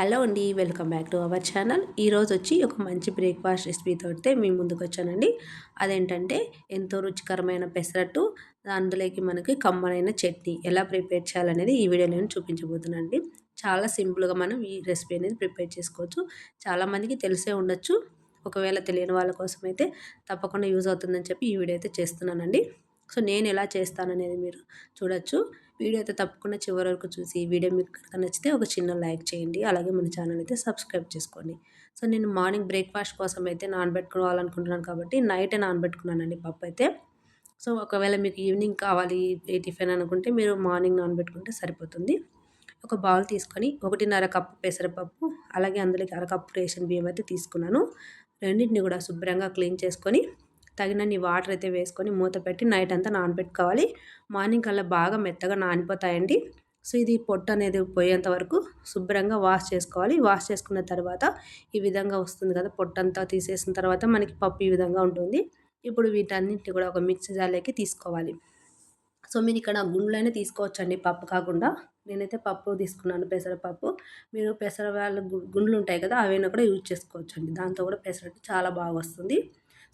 Hello అండి welcome back to our channel. ఈరోజు వచ్చి ఒక మంచి బ్రేక్ఫాస్ట్ రెసిపీతో అయితే మీ ముందుకు వచ్చానండి. అదేంటంటే ఎంతో రుచికరమైన పెసరట్టు అందులోకి మనకి కమ్మనైన చట్నీ ఎలా ప్రిపేర్ చేయాలనేది ఈ వీడియోలో నేను చూపించబోతున్నానండి. చాలా సింపుల్గా మనం ఈ రెసిపీ అనేది ప్రిపేర్ చేసుకోవచ్చు. చాలామందికి తెలిసే ఉండొచ్చు. ఒకవేళ తెలియని వాళ్ళ కోసం అయితే తప్పకుండా యూజ్ అవుతుందని చెప్పి ఈ వీడియో అయితే చేస్తున్నానండి. సో నేను ఎలా చేస్తాననేది మీరు చూడొచ్చు. వీడియో అయితే తప్పకుండా చివరి వరకు చూసి వీడియో మీకు కనుక నచ్చితే ఒక చిన్న లైక్ చేయండి. అలాగే మన ఛానల్ అయితే సబ్స్క్రైబ్ చేసుకోండి. సో నేను మార్నింగ్ బ్రేక్ఫాస్ట్ కోసం అయితే నానబెట్టుకోవాలనుకుంటున్నాను కాబట్టి నైటే నానబెట్టుకున్నానండి పప్పు అయితే. సో ఒకవేళ మీకు ఈవినింగ్ కావాలి ఏ టిఫిన్ అనుకుంటే మీరు మార్నింగ్ నానబెట్టుకుంటే సరిపోతుంది. ఒక బౌల్ తీసుకొని ఒకటిన్నర కప్పు పెసరపప్పు అలాగే అందులోకి అరకప్పు రేషన్ బియ్యం అయితే తీసుకున్నాను. రెండింటిని కూడా శుభ్రంగా క్లీన్ చేసుకొని తగినన్ని వాటర్ అయితే వేసుకొని మూత పెట్టి నైట్ అంతా నానబెట్టుకోవాలి. మార్నింగ్ కల్లా బాగా మెత్తగా నానిపోతాయండి. సో ఇది పొట్టు అనేది పోయేంత వరకు శుభ్రంగా వాష్ చేసుకోవాలి. వాష్ చేసుకున్న తర్వాత ఈ విధంగా వస్తుంది కదా పొట్టంతా తీసేసిన తర్వాత మనకి పప్పు ఈ విధంగా ఉంటుంది. ఇప్పుడు వీటన్నింటిని కూడా ఒక మిక్సీ జార్లోకి తీసుకోవాలి. సో మీరు ఇక్కడ గుండ్లైనా తీసుకోవచ్చండి పప్పు కాకుండా. నేనైతే పప్పు తీసుకున్నాను పెసరపప్పు. మీరు పెసర వాళ్ళ గుండ్లు ఉంటాయి కదా అవైనా కూడా యూజ్ చేసుకోవచ్చండి. దాంతో కూడా పెసరట్టు చాలా బాగా వస్తుంది.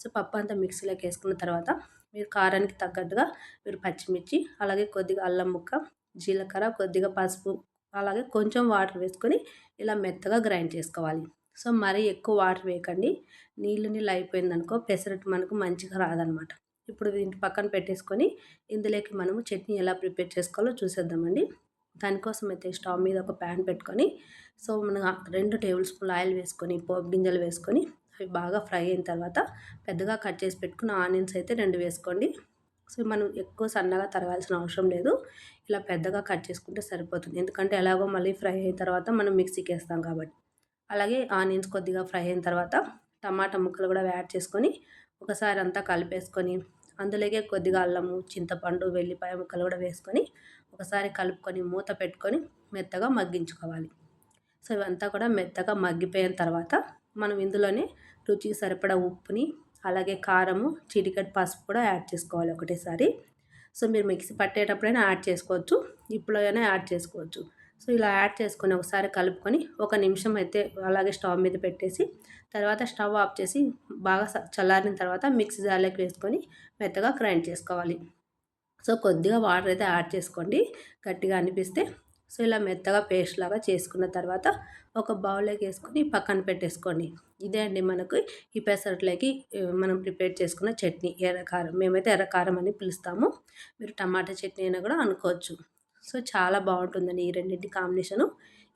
సో పప్పు అంతా మిక్సీలోకి వేసుకున్న తర్వాత మీరు కారానికి తగ్గట్టుగా మీరు పచ్చిమిర్చి అలాగే కొద్దిగా అల్లం ముక్క జీలకర్ర కొద్దిగా పసుపు అలాగే కొంచెం వాటర్ వేసుకొని ఇలా మెత్తగా గ్రైండ్ చేసుకోవాలి. సో మరీ ఎక్కువ వాటర్ వేయకండి. నీళ్ళు నీళ్ళు అయిపోయిందనుకో పెసరట్టు మనకు మంచిగా రాదనమాట. ఇప్పుడు దీంట్లో పక్కన పెట్టేసుకొని ఇందులోకి మనము చట్నీ ఎలా ప్రిపేర్ చేసుకోవాలో చూసేద్దామండి. దానికోసం అయితే స్టవ్ మీద ఒక ప్యాన్ పెట్టుకొని సో మనం రెండు టేబుల్ స్పూన్ ఆయిల్ వేసుకొని పోపు గింజలు వేసుకొని అవి బాగా ఫ్రై అయిన తర్వాత పెద్దగా కట్ చేసి పెట్టుకున్న ఆనియన్స్ అయితే రెండు వేసుకోండి. సో మనం ఎక్కువ సన్నగా తరగాల్సిన అవసరం లేదు. ఇలా పెద్దగా కట్ చేసుకుంటే సరిపోతుంది. ఎందుకంటే ఎలాగో మళ్ళీ ఫ్రై అయిన తర్వాత మనం మిక్సీకి వేస్తాం కాబట్టి. అలాగే ఆనియన్స్ కొద్దిగా ఫ్రై అయిన తర్వాత టమాటా ముక్కలు కూడా యాడ్ చేసుకొని ఒకసారి అంతా కలిపేసుకొని అందులోకే కొద్దిగా అల్లము చింతపండు వెల్లిపాయ ముక్కలు కూడా వేసుకొని ఒకసారి కలుపుకొని మూత పెట్టుకొని మెత్తగా మగ్గించుకోవాలి. సో ఇవంతా కూడా మెత్తగా మగ్గిపోయిన తర్వాత మనం ఇందులోనే రుచికి సరిపడా ఉప్పుని అలాగే కారము చిటికెట్ పసుపు కూడా యాడ్ చేసుకోవాలి ఒకటేసారి. సో మీరు మిక్సీ పట్టేటప్పుడైనా యాడ్ చేసుకోవచ్చు అయినా యాడ్ చేసుకోవచ్చు. సో ఇలా యాడ్ చేసుకొని ఒకసారి కలుపుకొని ఒక నిమిషం అయితే అలాగే స్టవ్ మీద పెట్టేసి తర్వాత స్టవ్ ఆఫ్ చేసి బాగా చల్లారిన తర్వాత మిక్సీ జార్లోకి వేసుకొని మెత్తగా గ్రైండ్ చేసుకోవాలి. సో కొద్దిగా వాటర్ అయితే యాడ్ చేసుకోండి. గట్టిగా అనిపిస్తే సో ఇలా మెత్తగా పేస్ట్ లాగా చేసుకున్న తర్వాత ఒక బౌల్లోకి వేసుకొని పక్కన పెట్టేసుకోండి. ఇదే అండి మనకు ఈ పెసరట్లోకి మనం ప్రిపేర్ చేసుకున్న చట్నీ ఎర్రకారం. మేమైతే ఎర్రకారం అని పిలుస్తాము. మీరు టమాటా చట్నీ అయినా కూడా అనుకోవచ్చు. సో చాలా బాగుంటుందండి ఈ రెండింటి కాంబినేషను.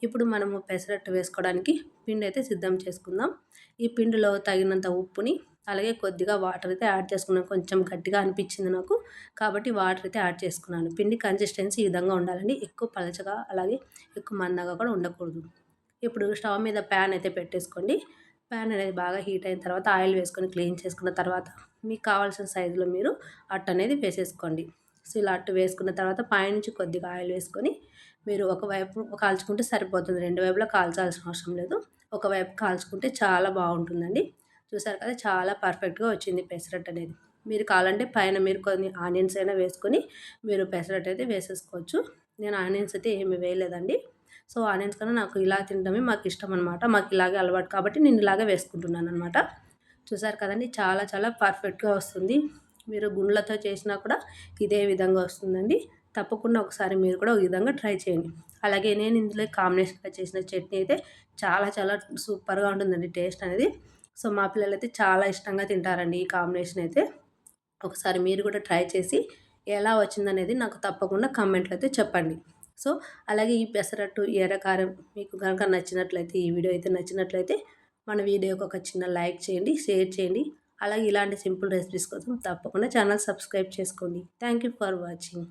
ఇప్పుడు మనము పెసరట్టు వేసుకోవడానికి పిండి అయితే సిద్ధం చేసుకుందాం. ఈ పిండిలో తగినంత ఉప్పుని అలాగే కొద్దిగా వాటర్ అయితే యాడ్ చేసుకున్నాను. కొంచెం గట్టిగా అనిపించింది నాకు. కాబట్టి వాటర్ అయితే యాడ్ చేసుకున్నాను. పిండి కన్సిస్టెన్సీ ఈ విధంగా ఉండాలండి. ఎక్కువ పలచగా అలాగే ఎక్కువ మందగా కూడా ఉండకూడదు. ఇప్పుడు స్టవ్ మీద ప్యాన్ అయితే పెట్టేసుకోండి. ప్యాన్ అనేది బాగా హీట్ అయిన తర్వాత ఆయిల్ వేసుకొని క్లీన్ చేసుకున్న తర్వాత మీకు కావాల్సిన సైజులో మీరు అట్టు అనేది వేసేసుకోండి. సో ఇలా అట్టు వేసుకున్న తర్వాత పైనుంచి కొద్దిగా ఆయిల్ వేసుకొని మీరు ఒకవైపు కాల్చుకుంటే సరిపోతుంది. రెండు వైపులా కాల్చాల్సిన అవసరం లేదు. ఒకవైపు కాల్చుకుంటే చాలా బాగుంటుందండి. చూసారు కదా చాలా పర్ఫెక్ట్గా వచ్చింది పెసరట్ అనేది. మీరు కావాలంటే పైన మీరు కొన్ని ఆనియన్స్ అయినా వేసుకొని మీరు పెసరట్ అయితే వేసేసుకోవచ్చు. నేను ఆనియన్స్ అయితే ఏమి వేయలేదండి. సో ఆనియన్స్ కన్నా నాకు ఇలా తినడమే మాకు ఇష్టం అనమాట మాకు ఇలాగే అలవాటు కాబట్టి నేను ఇలాగే వేసుకుంటున్నాను అనమాట చూసారు కదండి చాలా చాలా పర్ఫెక్ట్గా వస్తుంది. మీరు గుండ్లతో చేసినా కూడా ఇదే విధంగా వస్తుందండి. తప్పకుండా ఒకసారి మీరు కూడా ఒక విధంగా ట్రై చేయండి. అలాగే నేను ఇందులో కాంబినేషన్గా చేసిన చట్నీ అయితే చాలా చాలా సూపర్గా ఉంటుందండి టేస్ట్ అనేది. సో మా పిల్లలు అయితే చాలా ఇష్టంగా తింటారండి ఈ కాంబినేషన్ అయితే. ఒకసారి మీరు కూడా ట్రై చేసి ఎలా వచ్చిందనేది నాకు తప్పకుండా కమెంట్లు అయితే చెప్పండి. సో అలాగే ఈ పెసరట్టు ఎర్రకారం మీకు కనుక నచ్చినట్లయితే ఈ వీడియో అయితే నచ్చినట్లయితే మన వీడియోకి ఒక చిన్న లైక్ చేయండి షేర్ చేయండి. అలాగే ఇలాంటి సింపుల్ రెసిపీస్ కోసం తప్పకుండా ఛానల్ సబ్స్క్రైబ్ చేసుకోండి. Thank you for watching.